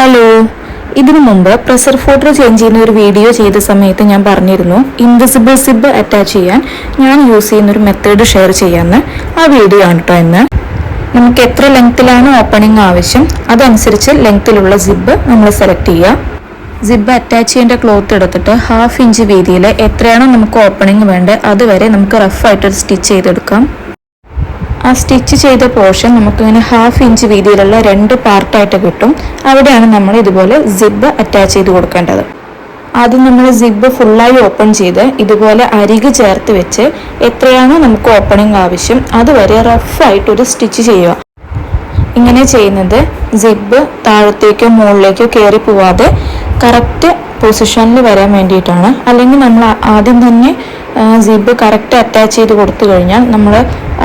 Hello ഇതിനു മുമ്പ് pressure ഫോട്ടർ change ചെയ്യുന്ന ഒരു വീഡിയോ ചെയ്ത സമയത്ത് ഞാൻ പറഞ്ഞിരുന്നു ഇൻവിസിബിൾ സിബ് അറ്റാച്ച് ചെയ്യാൻ ഞാൻ യൂസ് ചെയ്യുന്ന ഒരു മെത്തേഡ് ഷെയർ ചെയ്യാമെന്ന് ആ വീഡിയോ ആണ് കേട്ടോ ഇന്ന്. നമുക്ക് എത്ര ലെങ്ത്തിലാണ് ഓപ്പണിംഗ് ആവശ്യം? അതനുസരിച്ച് ലെങ്ത്തിലുള്ള സിബ് നമ്മൾ സെലക്ട് ചെയ്യുക സിബ് അറ്റാച്ച് ചെയ്യേണ്ട ക്ലോത്ത് എടുത്തിട്ട് ഹാഫ് ഇഞ്ച് വീതിയിൽ എത്രയാണോ നമുക്ക് ഓപ്പണിംഗ് വേണ്ടത് അതുവരെ നമുക്ക് റഫായിട്ടൊരു സ്റ്റിച്ച് ചെയ്തെടുക്കാം. ആ സ്റ്റിച്ച് ചെയ്ത പോർഷൻ നമുക്കിങ്ങനെ ഹാഫ് ഇഞ്ച് വീതിയിലുള്ള രണ്ട് പാർട്ടായിട്ട് കിട്ടും. അവിടെയാണ് നമ്മൾ ഇതുപോലെ സിബ് അറ്റാച്ച് ചെയ്ത് കൊടുക്കേണ്ടത്. ആദ്യം നമ്മൾ സിബ് ഫുള്ളായി ഓപ്പൺ ചെയ്ത് ഇതുപോലെ അരിക് ചേർത്ത് വെച്ച് എത്രയാണോ നമുക്ക് ഓപ്പണിംഗ് ആവശ്യം അതുവരെ റഫായിട്ട് ഒരു സ്റ്റിച്ച് ചെയ്യുക. ഇങ്ങനെ ചെയ്യുന്നത് സിബ് താഴത്തേക്കോ മുകളിലേക്കോ കയറി പോവാതെ കറക്റ്റ് പൊസിഷനിൽ വരാൻ വേണ്ടിയിട്ടാണ്. അല്ലെങ്കിൽ നമ്മൾ ആദ്യം തന്നെ സിബ് കറക്റ്റ് അറ്റാച്ച് ചെയ്ത് കൊടുത്തു കഴിഞ്ഞാൽ നമ്മൾ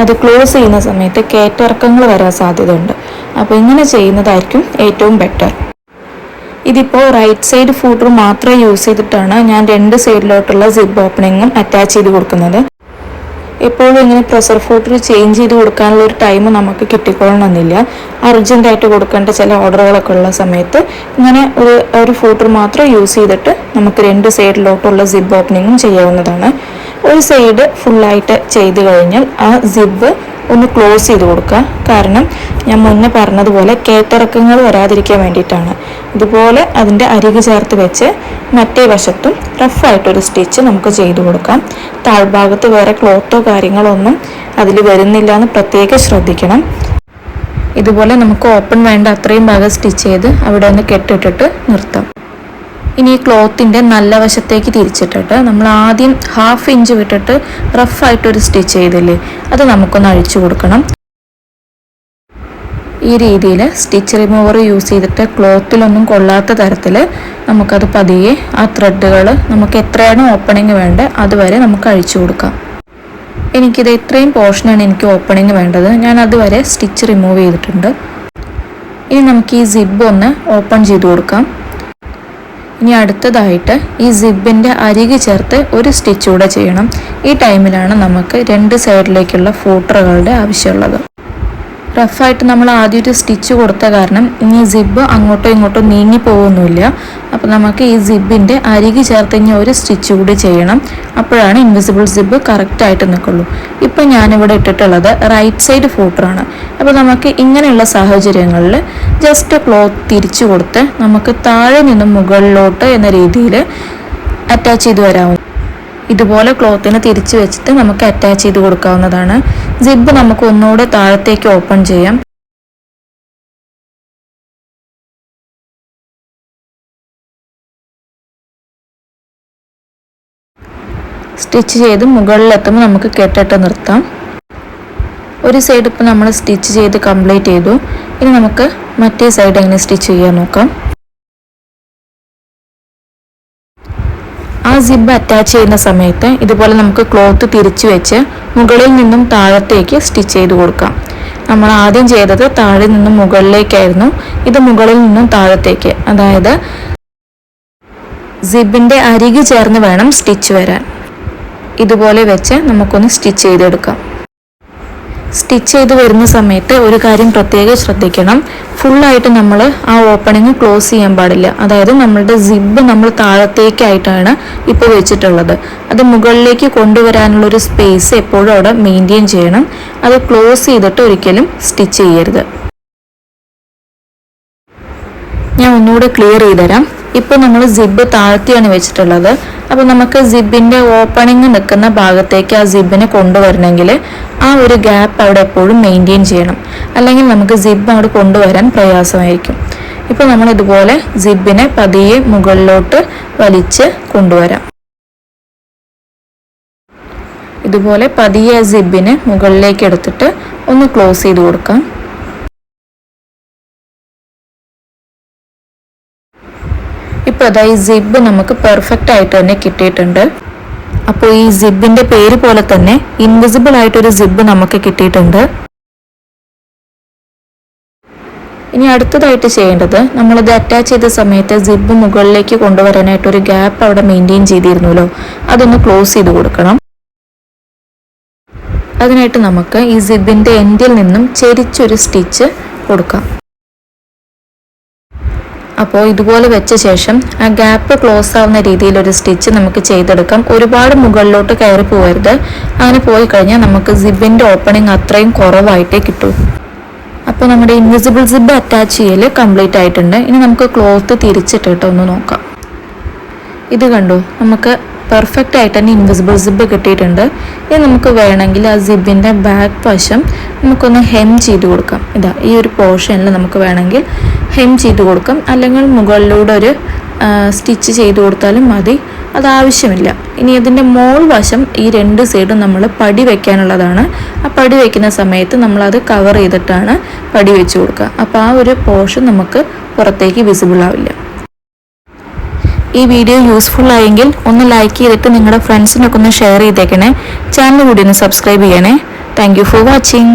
അത് ക്ലോസ് ചെയ്യുന്ന സമയത്ത് കയറ്റിറക്കങ്ങൾ വരാൻ സാധ്യതയുണ്ട്. അപ്പോൾ ഇങ്ങനെ ചെയ്യുന്നതായിരിക്കും ഏറ്റവും ബെറ്റർ ഇതിപ്പോൾ റൈറ്റ് സൈഡ് ഫൂട്ടർ മാത്രം യൂസ് ചെയ്തിട്ടാണ് ഞാൻ രണ്ട് സൈഡിലോട്ടുള്ള സിബ് ഓപ്പണിങ്ങും അറ്റാച്ച് ചെയ്ത് കൊടുക്കുന്നത്. എപ്പോഴും ഇങ്ങനെ പ്രഷർ ഫൂട്ടർ ചേഞ്ച് ചെയ്ത് കൊടുക്കാനുള്ള ഒരു ടൈം നമുക്ക് കിട്ടിക്കൊള്ളണമെന്നില്ല അർജന്റായിട്ട് കൊടുക്കേണ്ട ചില ഓർഡറുകളൊക്കെ ഉള്ള സമയത്ത് ഇങ്ങനെ ഒരു ഒരു ഫൂട്ടർ മാത്രം യൂസ് ചെയ്തിട്ട് നമുക്ക് രണ്ട് സൈഡിലോട്ടുള്ള സിബ് ഓപ്പണിങ്ങും ചെയ്യാവുന്നതാണ്. ഒരു സൈഡ് ഫുള്ളായിട്ട് ചെയ്ത് കഴിഞ്ഞാൽ ആ സിബ് ഒന്ന് ക്ലോസ് ചെയ്ത് കൊടുക്കുക. കാരണം ഞാൻ മുന്നേ പറഞ്ഞതുപോലെ കേട്ടിറക്കങ്ങൾ വരാതിരിക്കാൻ വേണ്ടിയിട്ടാണ്. ഇതുപോലെ അതിന്റെ അരികു ചേർത്ത് വെച്ച് മറ്റേ വശത്തും റഫായിട്ടൊരു സ്റ്റിച്ച് നമുക്ക് ചെയ്തു കൊടുക്കാം. താഴ്ഭാഗത്ത് വേറെ ക്ലോത്തോ കാര്യങ്ങളോ ഒന്നും അതിൽ വരുന്നില്ല എന്ന് പ്രത്യേകം ശ്രദ്ധിക്കണം. ഇതുപോലെ നമുക്ക് ഓപ്പൺ വേണ്ട അത്രയും ഭാഗം സ്റ്റിച്ച് ചെയ്ത് അവിടെ ഒന്ന് കെട്ടിട്ടിട്ട് നിർത്താം. ഇനി ഈ ക്ലോത്തിന്റെ നല്ല വശത്തേക്ക് തിരിച്ചിട്ടിട്ട് നമ്മൾ ആദ്യം ഹാഫ് ഇഞ്ച് വിട്ടിട്ട് റഫായിട്ടൊരു സ്റ്റിച്ച് ചെയ്തില്ലേ അത് നമുക്കൊന്ന് അഴിച്ചു കൊടുക്കണം. ഈ രീതിയിൽ സ്റ്റിച്ച് റിമൂവർ യൂസ് ചെയ്തിട്ട് ക്ലോത്തിലൊന്നും കൊള്ളാത്ത തരത്തിൽ നമുക്കത് പതിയെ ആ ത്രെഡുകൾ നമുക്ക് എത്രയാണ് ഓപ്പണിങ് വേണ്ടത് അതുവരെ നമുക്ക് അഴിച്ചു കൊടുക്കാം. എനിക്കിത് ഇത്രയും പോർഷനാണ് എനിക്ക് ഓപ്പണിങ് വേണ്ടത്. ഞാൻ അതുവരെ സ്റ്റിച്ച് റിമൂവ് ചെയ്തിട്ടുണ്ട്. ഇനി നമുക്ക് ഈ സിബ് ഒന്ന് ഓപ്പൺ ചെയ്ത് കൊടുക്കാം. ഇനി അടുത്തതായിട്ട് ഈ സിബിന്റെ അരിക് ചേർത്ത് ഒരു സ്റ്റിച്ചൂടെ ചെയ്യണം. ഈ ടൈമിലാണ് നമുക്ക് രണ്ട് സൈഡിലേക്കുള്ള ഫോട്ടറുകളുടെ ആവശ്യമുള്ളത്. റഫായിട്ട് നമ്മൾ ആദ്യം ഒരു സ്റ്റിച്ച് കൊടുത്ത കാരണം ഇനി സിബ് അങ്ങോട്ടോ ഇങ്ങോട്ടോ നീങ്ങി പോകുന്നില്ല അപ്പോൾ നമുക്ക് ഈ സിബിന്റെ അരികി ചേർത്ത് ഇനി ഒരു സ്റ്റിച്ച് കൂടി ചെയ്യണം. അപ്പോഴാണ് ഇൻവിസിബിൾ സിബ് കറക്റ്റായിട്ട് നിൽക്കുള്ളൂ. ഇപ്പം ഞാനിവിടെ ഇട്ടിട്ടുള്ളത് റൈറ്റ് സൈഡ് ഫൂട്ടറാണ് അപ്പോൾ നമുക്ക് ഇങ്ങനെയുള്ള സാഹചര്യങ്ങളിൽ ജസ്റ്റ് ക്ലോത്ത് തിരിച്ചു കൊടുത്ത് നമുക്ക് താഴെ നിന്നും മുകളിലോട്ട് എന്ന രീതിയിൽ അറ്റാച്ച് ചെയ്ത് വരാവുന്നു ഇതുപോലെ ക്ലോത്തിന് തിരിച്ചു വെച്ചിട്ട് നമുക്ക് അറ്റാച്ച് ചെയ്ത് കൊടുക്കാവുന്നതാണ്. സിബ് നമുക്ക് ഒന്നുകൂടെ താഴത്തേക്ക് ഓപ്പൺ ചെയ്യാം. സ്റ്റിച്ച് ചെയ്ത് മുകളിലെത്തുമ്പോൾ നമുക്ക് കെട്ടിട്ട് നിർത്താം. ഒരു സൈഡ് ഇപ്പോൾ നമ്മൾ സ്റ്റിച്ച് ചെയ്ത് കംപ്ലീറ്റ് ചെയ്തു. ഇനി നമുക്ക് മറ്റേ സൈഡ് എങ്ങനെ സ്റ്റിച്ച് ചെയ്യാൻ നോക്കാം. ആ സിബ് അറ്റാച്ച് ചെയ്യുന്ന സമയത്ത് ഇതുപോലെ നമുക്ക് ക്ലോത്ത് തിരിച്ചു വെച്ച് മുകളിൽ നിന്നും താഴത്തേക്ക് സ്റ്റിച്ച് ചെയ്ത് കൊടുക്കാം. നമ്മൾ ആദ്യം ചെയ്തത് താഴെ നിന്നും മുകളിലേക്കായിരുന്നു. ഇത് മുകളിൽ നിന്നും താഴത്തേക്ക്. അതായത് സിബിന്റെ അരികു ചേർന്ന് വേണം സ്റ്റിച്ച് വരാൻ. ഇതുപോലെ വെച്ച് നമുക്കൊന്ന് സ്റ്റിച്ച് ചെയ്തെടുക്കാം. സ്റ്റിച്ച് ചെയ്ത് വരുന്ന സമയത്ത് ഒരു കാര്യം പ്രത്യേകം ശ്രദ്ധിക്കണം. ഫുള്ളായിട്ട് നമ്മൾ ആ ഓപ്പണിങ് ക്ലോസ് ചെയ്യാൻ പാടില്ല. അതായത് നമ്മളുടെ സിബ് നമ്മൾ താഴത്തേക്കായിട്ടാണ് ഇപ്പോൾ വെച്ചിട്ടുള്ളത്. അത് മുകളിലേക്ക് കൊണ്ടുവരാനുള്ള ഒരു സ്പേസ് എപ്പോഴും അവിടെ മെയിന്റെയിൻ ചെയ്യണം. അത് ക്ലോസ് ചെയ്തിട്ട് ഒരിക്കലും സ്റ്റിച്ച് ചെയ്യരുത്. ഞാൻ ഒന്നുകൂടെ ക്ലിയർ ചെയ്തുതരാം. ഇപ്പോൾ നമ്മൾ സിബ് താഴ്ത്തിയാണ് വെച്ചിട്ടുള്ളത്. അപ്പോൾ നമുക്ക് സിബിന്റെ ഓപ്പണിങ് നിൽക്കുന്ന ഭാഗത്തേക്ക് ആ സിബിനെ കൊണ്ടുവരണമെങ്കിൽ ആ ഒരു ഗ്യാപ്പ് അവിടെ എപ്പോഴും മെയിന്റെയിൻ ചെയ്യണം. അല്ലെങ്കിൽ നമുക്ക് സിബ് അവിടെ കൊണ്ടുവരാൻ പ്രയാസമായിരിക്കും. ഇപ്പോൾ നമ്മൾ ഇതുപോലെ സിബിനെ പതിയെ മുകളിലോട്ട് വലിച്ച് കൊണ്ടുവരാം. ഇതുപോലെ പതിയെ സിബിനെ മുകളിലേക്ക് എടുത്തിട്ട് ഒന്ന് ക്ലോസ് ചെയ്ത് കൊടുക്കാം. ഇപ്പോൾ അതാ സിബ് നമുക്ക് പെർഫെക്റ്റ് ആയിട്ട് തന്നെ കിട്ടിയിട്ടുണ്ട്. അപ്പോൾ ഈ സിബിന്റെ പേര് പോലെ തന്നെ ഇൻവിസിബിൾ ആയിട്ടൊരു സിബ് നമുക്ക് കിട്ടിയിട്ടുണ്ട്. ഇനി അടുത്തതായിട്ട് ചെയ്യേണ്ടത് നമ്മളിത് അറ്റാച്ച് ചെയ്ത സമയത്ത് സിബ് മുകളിലേക്ക് കൊണ്ടുവരാനായിട്ട് ഒരു ഗ്യാപ്പ് അവിടെ മെയിന്റെയിൻ ചെയ്തിരുന്നല്ലോ. അതൊന്ന് ക്ലോസ് ചെയ്ത് കൊടുക്കണം. അതിനായിട്ട് നമുക്ക് ഈ സിബിന്റെ എൻഡിൽ നിന്നും ചെരിച്ചൊരു സ്റ്റിച്ച് കൊടുക്കാം. അപ്പോൾ ഇതുപോലെ വെച്ച ശേഷം ആ ഗ്യാപ്പ് ക്ലോസ് ആവുന്ന രീതിയിൽ ഒരു സ്റ്റിച്ച് നമുക്ക് ചെയ്തെടുക്കാം. ഒരുപാട് മുകളിലോട്ട് കയറി പോകരുത് അങ്ങനെ പോയി കഴിഞ്ഞാൽ നമുക്ക് സിബിന്റെ ഓപ്പണിംഗ് അത്രയും കുറവായിട്ടേ കിട്ടൂ. അപ്പോൾ നമ്മുടെ ഇൻവിസിബിൾ സിബ് അറ്റാച്ച് ചെയ്യൽ കംപ്ലീറ്റ് ആയിട്ടുണ്ട്. ഇനി നമുക്ക് ക്ലോത്ത് തിരിച്ചിട്ടിട്ട് ഒന്ന് നോക്കാം. ഇത് കണ്ടു? നമുക്ക് പെർഫെക്റ്റ് ആയിട്ട് തന്നെ ഇൻവിസിബിൾ സിബ് കിട്ടിയിട്ടുണ്ട്. ഇനി നമുക്ക് വേണമെങ്കിൽ ആ സിബിന്റെ ബാക്ക് വശം നമുക്കൊന്ന് ഹെം ചെയ്ത് കൊടുക്കാം. ഇതാ ഈ ഒരു പോർഷനിൽ നമുക്ക് വേണമെങ്കിൽ ഹെം ചെയ്ത് കൊടുക്കും. അല്ലെങ്കിൽ മുകളിലൂടെ ഒരു സ്റ്റിച്ച് ചെയ്ത് കൊടുത്താലും മതി. അത് ആവശ്യമില്ല. ഇനി ഇതിന്റെ മോൾ വശം ഈ രണ്ട് സൈഡും നമ്മൾ പടി വെക്കാനുള്ളതാണ്. ആ പടി വെക്കുന്ന സമയത്ത് നമ്മളത് കവർ ചെയ്തിട്ടാണ് പടി വെച്ച് കൊടുക്കുക. അപ്പോൾ ആ ഒരു പോർഷൻ നമുക്ക് പുറത്തേക്ക് വിസിബിൾ ആവില്ല. ഈ വീഡിയോ യൂസ്ഫുൾ ആയെങ്കിൽ ഒന്ന് ലൈക്ക് ചെയ്തിട്ട് നിങ്ങളുടെ ഫ്രണ്ട്സിനൊക്കെ ഒന്ന് ഷെയർ ചെയ്തേക്കണേ. ചാനൽ കൂടി ഒന്ന് സബ്സ്ക്രൈബ് ചെയ്യണേ. Thank for watching